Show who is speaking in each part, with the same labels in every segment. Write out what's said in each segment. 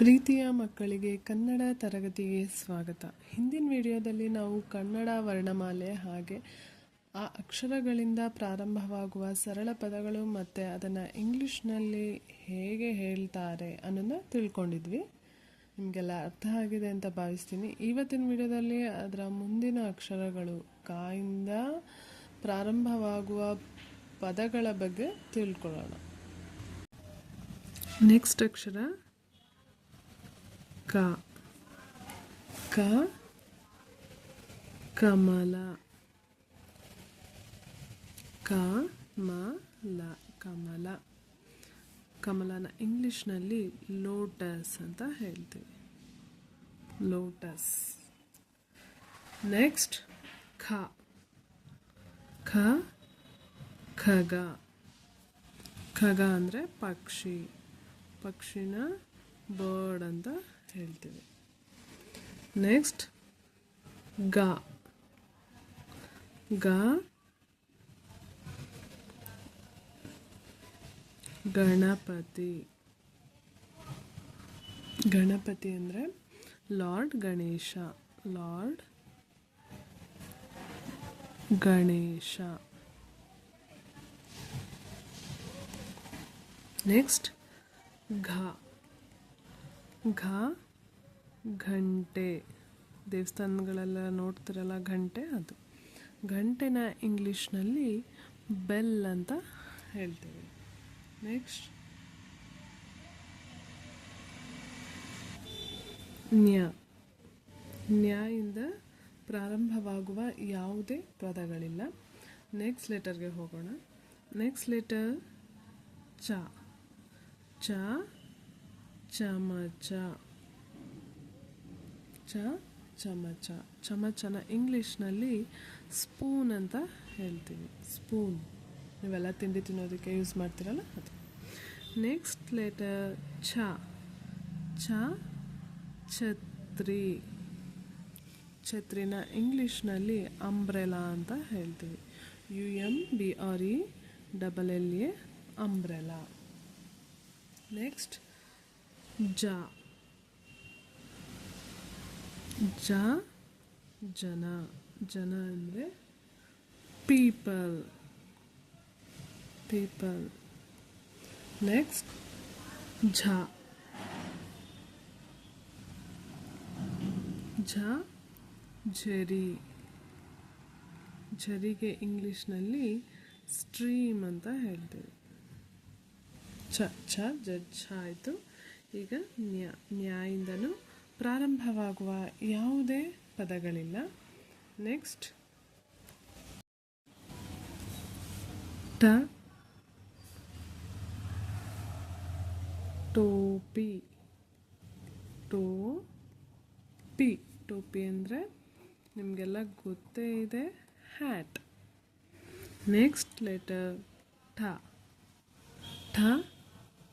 Speaker 1: ಪ್ರೀತಿಯ ಮಕ್ಕಳಿಗೆ ಕನ್ನಡ ತರಗತಿಗೆ ಸ್ವಾಗತ. ಹಿಂದಿನ ವಿಡಿಯೋದಲ್ಲಿ ನಾವು ಕನ್ನಡ ವರ್ಣಮಾಲೆ ಹಾಗೆ ಆ ಅಕ್ಷರಗಳಿಂದ ಪ್ರಾರಂಭವಾಗುವ ಸರಳ ಪದಗಳು ಮತ್ತು ಅದನ್ನು ಇಂಗ್ಲೀಷ್ನಲ್ಲಿ ಹೇಗೆ ಹೇಳ್ತಾರೆ ಅನ್ನೋದನ್ನ ತಿಳ್ಕೊಂಡಿದ್ವಿ. ನಿಮಗೆಲ್ಲ ಅರ್ಥ ಆಗಿದೆ ಅಂತ ಭಾವಿಸ್ತೀನಿ. ಇವತ್ತಿನ ವಿಡಿಯೋದಲ್ಲಿ ಅದರ ಮುಂದಿನ ಅಕ್ಷರಗಳು ಕಾಯಿಂದ ಪ್ರಾರಂಭವಾಗುವ ಪದಗಳ ಬಗ್ಗೆ ತಿಳ್ಕೊಳ್ಳೋಣ. ನೆಕ್ಸ್ಟ್ ಅಕ್ಷರ. ಕ ಕ, ಕಮಲ ಕ ಮ ಲ ಕಮಲ. ಕಮಲನ ಇಂಗ್ಲೀಷ್ನಲ್ಲಿ ಲೋಟಸ್ ಅಂತ ಹೇಳ್ತೀವಿ. ಲೋಟಸ್. ನೆಕ್ಸ್ಟ್, ಖ. ಖ, ಖಗ. ಖಗ ಅಂದರೆ ಪಕ್ಷಿ. ಪಕ್ಷಿನ ಬರ್ಡ್ ಅಂತ ಹೇಳ್ತೀವಿ ನೆಕ್ಸ್ಟ್ ಗ ಗ ಗಣಪತಿ ಗಣಪತಿ ಅಂದರೆ lord Ganesha lord Ganesha next ಘ ಘ ಘಂಟೆ, ದೇವಸ್ಥಾನಗಳೆಲ್ಲ ನೋಡ್ತಿರಲ್ಲ, ಘಂಟೆ ಅದು. ಘಂಟೆನ ಇಂಗ್ಲೀಷ್ನಲ್ಲಿ ಬೆಲ್ ಅಂತ ಹೇಳ್ತೀವಿ. ನೆಕ್ಸ್ಟ್ ನ್ಯಾ. ನ್ಯಾಯಿಂದ ಪ್ರಾರಂಭವಾಗುವ ಯಾವುದೇ ಪದಗಳಿಲ್ಲ. ನೆಕ್ಸ್ಟ್ ಲೆಟರ್ಗೆ ಹೋಗೋಣ. ನೆಕ್ಸ್ಟ್ ಲೆಟರ್ ಚ. ಚ ಚಮಚ. ಚ, ಚಮಚ. ಚಮಚನ ಇಂಗ್ಲೀಷ್ನಲ್ಲಿ ಸ್ಪೂನ್ ಅಂತ ಹೇಳ್ತೀವಿ. ಸ್ಪೂನ್. ನೀವೆಲ್ಲ ತಿಂಡಿ ತಿನ್ನೋದಕ್ಕೆ ಯೂಸ್ ಮಾಡ್ತೀರಲ್ಲ ಅದು. ನೆಕ್ಸ್ಟ್ ಲೆಟರ್ ಛ ಛ ಛತ್ರಿ. ಛತ್ರಿನ ಇಂಗ್ಲೀಷ್ನಲ್ಲಿ ಅಂಬ್ರೆಲಾ ಅಂತ ಹೇಳ್ತೀವಿ. U M B R E double L A umbrella. Next ಜ. ಜ, ಜನ. ಜನ ಅಂದರೆ ಪೀಪಲ್ ಪೀಪಲ್ ನೆಕ್ಸ್ಟ್ ಝ. ಝ, ಝರಿ. ಝರಿಗೆ ಇಂಗ್ಲೀಷ್ನಲ್ಲಿ ಸ್ಟ್ರೀಮ್ ಅಂತ ಹೇಳ್ತೀವಿ. ಛ ಛ ಜಡ್ಜ್ ಆಯಿತು. ಈಗ ನ್ಯಾ ನ್ಯಾಯಿಂದನೂ ಪ್ರಾರಂಭವಾಗುವ ಯಾವುದೇ ಪದಗಳಿಲ್ಲ. ನೆಕ್ಸ್ಟ್. ಟ. ಟೋಪಿ. ಟೋ ಪಿ ಟೋಪಿ ಅಂದರೆ ನಿಮಗೆಲ್ಲ ಗೊತ್ತೇ ಇದೆ. ಹ್ಯಾಟ್. Next letter. ಠ. ಠ.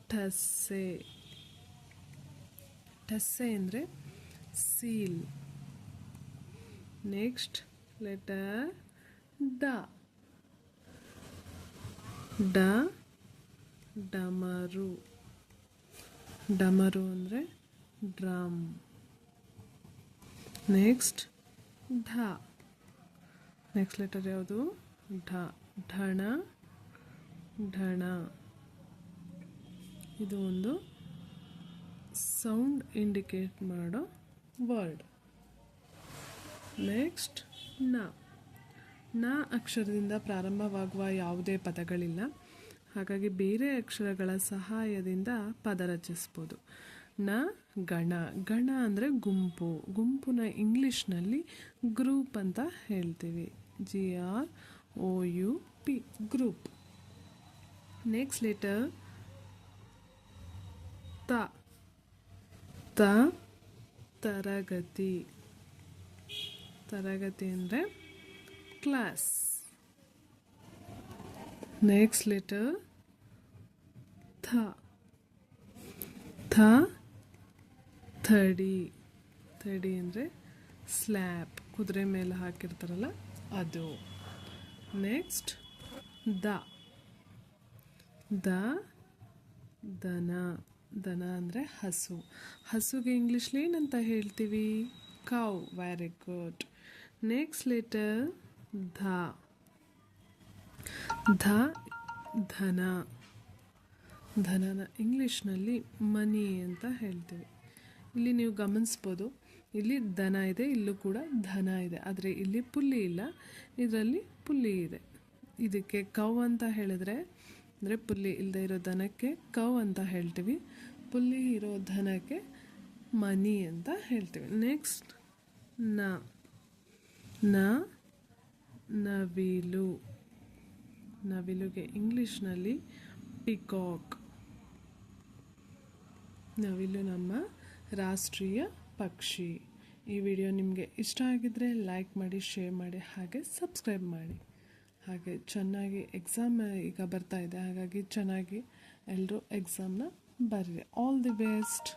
Speaker 1: ಠಸ್ಸೆ. ಟಸ್ಸೆ ಅಂದರೆ ಸೀಲ್ ನೆಕ್ಸ್ಟ್ ಲೆಟರ್ ಡ ಡ ಡಮರು. ಡಮರು ಅಂದರೆ ಡ್ರಮ್. ನೆಕ್ಸ್ಟ್ ಢ ನೆಕ್ಸ್ಟ್ ಲೆಟರ್ ಯಾವುದು? ಢ ಢಣ ಢಣ ಇದು ಒಂದು ಸೌಂಡ್ ಇಂಡಿಕೇಟ್ ಮಾಡೋ ವರ್ಡ್ ನೆಕ್ಸ್ಟ್ನ. ನ ಅಕ್ಷರದಿಂದ ಪ್ರಾರಂಭವಾಗುವ ಯಾವುದೇ ಪದಗಳಿಲ್ಲ. ಹಾಗಾಗಿ ಬೇರೆ ಅಕ್ಷರಗಳ ಸಹಾಯದಿಂದ ಪದ ರಚಿಸ್ಬೋದು. ನ, ಗಣ. ಗಣ ಅಂದರೆ ಗುಂಪು. ಗುಂಪುನ ಇಂಗ್ಲೀಷ್ನಲ್ಲಿ ಗ್ರೂಪ್ ಅಂತ ಹೇಳ್ತೀವಿ. G R O U P group next letter ತ. ತ, ತರಗತಿ. ತರಗತಿ ಅಂದರೆ ಕ್ಲಾಸ್ ನೆಕ್ಸ್ಟ್ ಲೆಟರ್ ಥ. ಥ, ಥಡಿ. ಥಡಿ ಅಂದರೆ ಸ್ಲ್ಯಾಬ್ ಕುದುರೆ ಮೇಲೆ ಹಾಕಿರ್ತಾರಲ್ಲ ಅದು. Next the. ದ, ದನ. ದನ ಅಂದರೆ ಹಸು. ಹಸುಗೆ ಇಂಗ್ಲೀಷ್ಲಿ ಏನಂತ ಹೇಳ್ತೀವಿ? Cow very good next letter ಧ. ಧ, ಧನ. ಧನನ ಇಂಗ್ಲೀಷ್ನಲ್ಲಿ ಮನಿ ಅಂತ ಹೇಳ್ತೀವಿ. ಇಲ್ಲಿ ನೀವು ಗಮನಿಸ್ಬೋದು. ಇಲ್ಲಿ ದನ ಇದೆ, ಇಲ್ಲೂ ಕೂಡ ಧನ ಇದೆ. ಆದರೆ ಇಲ್ಲಿ ಪುಲ್ಲಿ ಇಲ್ಲ, ಇದರಲ್ಲಿ ಪುಲ್ಲಿ ಇದೆ. ಇದಕ್ಕೆ ಕೌ ಅಂತ ಹೇಳಿದ್ರೆ ಅಂದರೆ ಪುಲ್ಲಿ ಇಲ್ಲದೆ ಇರೋ ದನಕ್ಕೆ ಕೌ ಅಂತ ಹೇಳ್ತೀವಿ, ಪುಲ್ಲಿ ಇರೋ ದನಕ್ಕೆ ಮನಿ ಅಂತ ಹೇಳ್ತೀವಿ. ನೆಕ್ಸ್ಟ್ನ ನ, ನವಿಲು. ನವಿಲುಗೆ ಇಂಗ್ಲೀಷ್ನಲ್ಲಿ ಪಿಕಾಕ್ ನವಿಲು ನಮ್ಮ ರಾಷ್ಟ್ರೀಯ ಪಕ್ಷಿ. ಈ ವಿಡಿಯೋ ನಿಮಗೆ ಇಷ್ಟ ಆಗಿದ್ದರೆ ಲೈಕ್ ಮಾಡಿ ಶೇರ್ ಮಾಡಿ, ಹಾಗೆ ಸಬ್ಸ್ಕ್ರೈಬ್ ಮಾಡಿ. ಹಾಗೆ ಚೆನ್ನಾಗಿ ಎಕ್ಸಾಮ್ ಈಗ ಬರ್ತಾ ಇದೆ. ಹಾಗಾಗಿ ಚೆನ್ನಾಗಿ ಎಲ್ಲರೂ ಎಕ್ಸಾಮ್ನ ಬರ್ರಿ. All the best